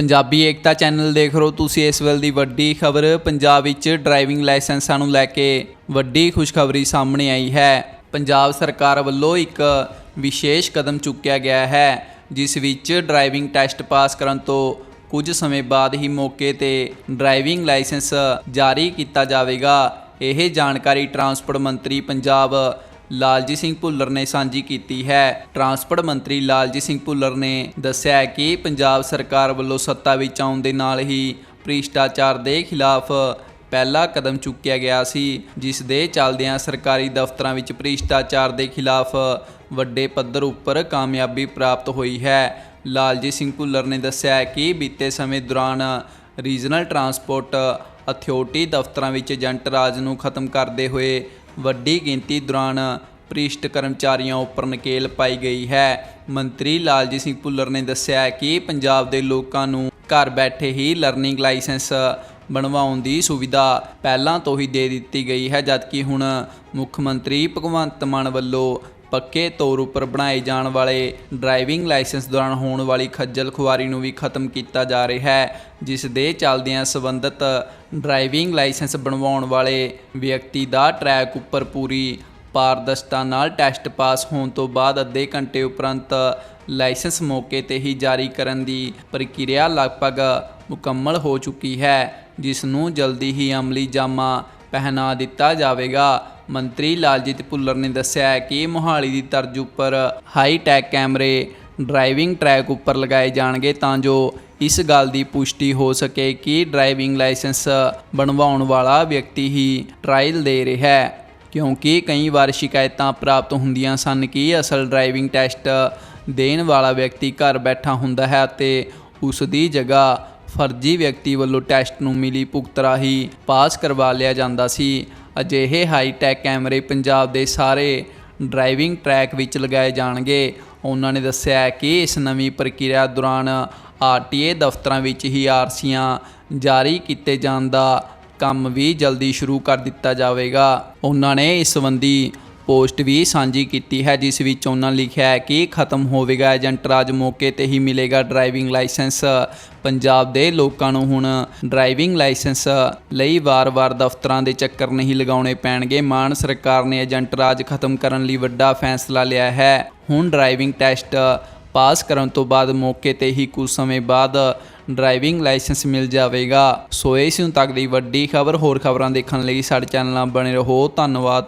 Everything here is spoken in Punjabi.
ਪੰਜਾਬੀ ਏਕਤਾ ਚੈਨਲ ਦੇਖ ਰਹੇ ਹੋ ਤੁਸੀਂ ਇਸ ਵੇਲੇ ਦੀ ਵੱਡੀ ਖਬਰ। ਪੰਜਾਬ ਵਿੱਚ ਡਰਾਈਵਿੰਗ ਲਾਇਸੈਂਸਾਂ ਨੂੰ ਲੈ ਕੇ ਵੱਡੀ ਖੁਸ਼ਖਬਰੀ ਸਾਹਮਣੇ ਆਈ ਹੈ। ਪੰਜਾਬ ਸਰਕਾਰ ਵੱਲੋਂ ਇੱਕ ਵਿਸ਼ੇਸ਼ ਕਦਮ ਚੁੱਕਿਆ ਗਿਆ ਹੈ, ਜਿਸ ਵਿੱਚ ਡਰਾਈਵਿੰਗ ਟੈਸਟ ਪਾਸ ਕਰਨ ਤੋਂ ਕੁਝ ਸਮੇਂ ਬਾਅਦ ਹੀ ਮੌਕੇ ਤੇ ਡਰਾਈਵਿੰਗ ਲਾਇਸੈਂਸ ਜਾਰੀ ਕੀਤਾ ਜਾਵੇਗਾ। ਇਹ ਜਾਣਕਾਰੀ ਟਰਾਂਸਪੋਰਟ ਮੰਤਰੀ ਪੰਜਾਬ ਲਾਲਜੀਤ ਸਿੰਘ ਭੁੱਲਰ ਨੇ ਸਾਂਝੀ ਕੀਤੀ ਹੈ। ਟਰਾਂਸਪੋਰਟ ਮੰਤਰੀ ਲਾਲਜੀਤ ਸਿੰਘ ਭੁੱਲਰ ਨੇ ਦੱਸਿਆ ਕਿ ਪੰਜਾਬ ਸਰਕਾਰ ਵੱਲੋਂ ਸੱਤਾ ਵਿੱਚ ਆਉਣ ਦੇ ਨਾਲ ਹੀ ਭ੍ਰਿਸ਼ਟਾਚਾਰ ਦੇ ਖਿਲਾਫ ਪਹਿਲਾ ਕਦਮ ਚੁੱਕਿਆ ਗਿਆ ਸੀ, ਜਿਸ ਦੇ ਚੱਲਦਿਆਂ ਸਰਕਾਰੀ ਦਫ਼ਤਰਾਂ ਵਿੱਚ ਭ੍ਰਿਸ਼ਟਾਚਾਰ ਦੇ ਖਿਲਾਫ ਵੱਡੇ ਪੱਧਰ ਉੱਪਰ ਕਾਮਯਾਬੀ ਪ੍ਰਾਪਤ ਹੋਈ ਹੈ। ਲਾਲਜੀਤ ਸਿੰਘ ਭੁੱਲਰ ਨੇ ਦੱਸਿਆ ਕਿ ਬੀਤੇ ਸਮੇਂ ਦੌਰਾਨ ਰੀਜਨਲ ਟਰਾਂਸਪੋਰਟ ਅਥਾਰਟੀ ਦਫ਼ਤਰਾਂ ਵਿੱਚ ਏਜੰਟ ਰਾਜ ਨੂੰ ਖਤਮ ਕਰਦੇ ਹੋਏ ਵੱਡੀ ਗਿਣਤੀ ਦੌਰਾਨ ਭ੍ਰਿਸ਼ਟ ਕਰਮਚਾਰੀਆਂ ਉੱਪਰ ਨਕੇਲ ਪਾਈ ਗਈ ਹੈ। ਮੰਤਰੀ ਲਾਲਜੀਤ ਸਿੰਘ ਭੁੱਲਰ ਨੇ ਦੱਸਿਆ ਕਿ ਪੰਜਾਬ ਦੇ ਲੋਕਾਂ ਨੂੰ ਘਰ ਬੈਠੇ ਹੀ ਲਰਨਿੰਗ ਲਾਇਸੈਂਸ ਬਣਵਾਉਣ ਦੀ ਸੁਵਿਧਾ ਪਹਿਲਾਂ ਤੋਂ ਹੀ ਦੇ ਦਿੱਤੀ ਗਈ ਹੈ, ਜਦਕਿ ਹੁਣ ਮੁੱਖ ਮੰਤਰੀ ਭਗਵੰਤ ਮਾਨ ਵੱਲੋਂ ਪੱਕੇ ਤੌਰ ਉੱਪਰ ਬਣਾਏ ਜਾਣ ਵਾਲੇ ਡਰਾਈਵਿੰਗ ਲਾਇਸੈਂਸ ਦੌਰਾਨ ਹੋਣ ਵਾਲੀ ਖੱਜਲ ਖੁਆਰੀ ਨੂੰ ਵੀ ਖਤਮ ਕੀਤਾ ਜਾ ਰਿਹਾ ਹੈ, ਜਿਸ ਦੇ ਚੱਲਦਿਆਂ ਸੰਬੰਧਿਤ ਡਰਾਈਵਿੰਗ ਲਾਇਸੈਂਸ ਬਣਵਾਉਣ ਵਾਲੇ ਵਿਅਕਤੀ ਦਾ ਟਰੈਕ ਉੱਪਰ ਪੂਰੀ ਪਾਰਦਰਸ਼ਤਾ ਨਾਲ ਟੈਸਟ ਪਾਸ ਹੋਣ ਤੋਂ ਬਾਅਦ ਅੱਧੇ ਘੰਟੇ ਉਪਰੰਤ ਲਾਇਸੈਂਸ ਮੌਕੇ ਤੇ ਹੀ ਜਾਰੀ ਕਰਨ ਦੀ ਪ੍ਰਕਿਰਿਆ ਲਗਭਗ ਮੁਕੰਮਲ ਹੋ ਚੁੱਕੀ ਹੈ, ਜਿਸ ਨੂੰ ਜਲਦੀ ਹੀ ਅਮਲੀ ਜਾਮਾ ਪਹਿਨਾ ਦਿੱਤਾ ਜਾਵੇਗਾ। ਮੰਤਰੀ ਲਾਲਜੀਤ ਭੁੱਲਰ ਨੇ ਦੱਸਿਆ ਕਿ ਮੋਹਾਲੀ ਦੀ ਤਰਜ਼ ਉੱਪਰ ਹਾਈ ਟੈਕ ਕੈਮਰੇ ਡਰਾਈਵਿੰਗ ਟਰੈਕ ਉੱਪਰ ਲਗਾਏ ਜਾਣਗੇ ਤਾਂ ਜੋ ਇਸ ਗੱਲ ਦੀ ਪੁਸ਼ਟੀ ਹੋ ਸਕੇ ਕਿ ਡਰਾਈਵਿੰਗ ਲਾਇਸੈਂਸ ਬਣਵਾਉਣ ਵਾਲਾ ਵਿਅਕਤੀ ਹੀ ਟਰਾਇਲ ਦੇ ਰਿਹਾ ਹੈ। ਕਿਉਂਕਿ ਕਈ ਵਾਰ ਸ਼ਿਕਾਇਤਾਂ ਪ੍ਰਾਪਤ ਹੁੰਦੀਆਂ ਸਨ ਕਿ ਅਸਲ ਡਰਾਈਵਿੰਗ ਟੈਸਟ ਦੇਣ ਵਾਲਾ ਵਿਅਕਤੀ ਘਰ ਬੈਠਾ ਹੁੰਦਾ ਹੈ ਅਤੇ ਉਸ ਦੀ ਜਗ੍ਹਾ ਫਰਜ਼ੀ ਵਿਅਕਤੀ ਵੱਲੋਂ ਟੈਸਟ ਨੂੰ ਮਿਲੀ ਭੁਗਤ ਰਾਹੀਂ ਪਾਸ ਕਰਵਾ ਲਿਆ ਜਾਂਦਾ ਸੀ। ਅਜਿਹੇ ਹਾਈ ਟੈਕ ਕੈਮਰੇ ਪੰਜਾਬ ਦੇ ਸਾਰੇ ਡਰਾਈਵਿੰਗ ਟਰੈਕ ਵਿੱਚ ਲਗਾਏ ਜਾਣਗੇ। ਉਹਨਾਂ ਨੇ ਦੱਸਿਆ ਕਿ ਇਸ ਨਵੀਂ ਪ੍ਰਕਿਰਿਆ ਦੌਰਾਨ ਆਰਟੀਏ ਦਫ਼ਤਰਾਂ ਵਿੱਚ ਹੀ ਆਰਸੀਆਂ ਜਾਰੀ ਕੀਤੇ ਜਾਣ ਦਾ ਕੰਮ ਵੀ ਜਲਦੀ ਸ਼ੁਰੂ ਕਰ ਦਿੱਤਾ ਜਾਵੇਗਾ। ਉਹਨਾਂ ਨੇ ਇਸ ਸੰਬੰਧੀ ਪੋਸਟ ਵੀ ਸਾਂਝੀ ਕੀਤੀ ਹੈ, ਜਿਸ ਵਿੱਚ ਉਹਨਾਂ ਲਿਖਿਆ ਹੈ ਕਿ ਖਤਮ ਹੋਵੇਗਾ ਏਜੰਟ ਰਾਜ ਮੌਕੇ ਤੇ ਹੀ ਮਿਲੇਗਾ ਡਰਾਈਵਿੰਗ ਲਾਇਸੈਂਸ। ਪੰਜਾਬ ਦੇ ਲੋਕਾਂ ਨੂੰ ਹੁਣ ਡਰਾਈਵਿੰਗ ਲਾਇਸੈਂਸ ਲਈ ਵਾਰ-ਵਾਰ ਦਫ਼ਤਰਾਂ ਦੇ ਚੱਕਰ ਨਹੀਂ ਲਗਾਉਣੇ ਪੈਣਗੇ। ਮਾਨ ਸਰਕਾਰ ਨੇ ਏਜੰਟ ਰਾਜ ਖਤਮ ਕਰਨ ਲਈ ਵੱਡਾ ਫੈਸਲਾ ਲਿਆ ਹੈ। ਹੁਣ ਡਰਾਈਵਿੰਗ ਟੈਸਟ ਪਾਸ ਕਰਨ ਤੋਂ ਬਾਅਦ ਮੌਕੇ ਤੇ ਹੀ ਕੁਝ ਸਮੇਂ ਬਾਅਦ ਡਰਾਈਵਿੰਗ ਲਾਇਸੈਂਸ ਮਿਲ ਜਾਵੇਗਾ। ਸੋ ਇਸ ਨੂੰ ਤੱਕ ਦੀ ਵੱਡੀ ਖਬਰ, ਹੋਰ ਖਬਰਾਂ ਦੇਖਣ ਲਈ ਸਾਡੇ ਚੈਨਲ ਨਾਲ ਬਣੇ ਰਹੋ। ਧੰਨਵਾਦ।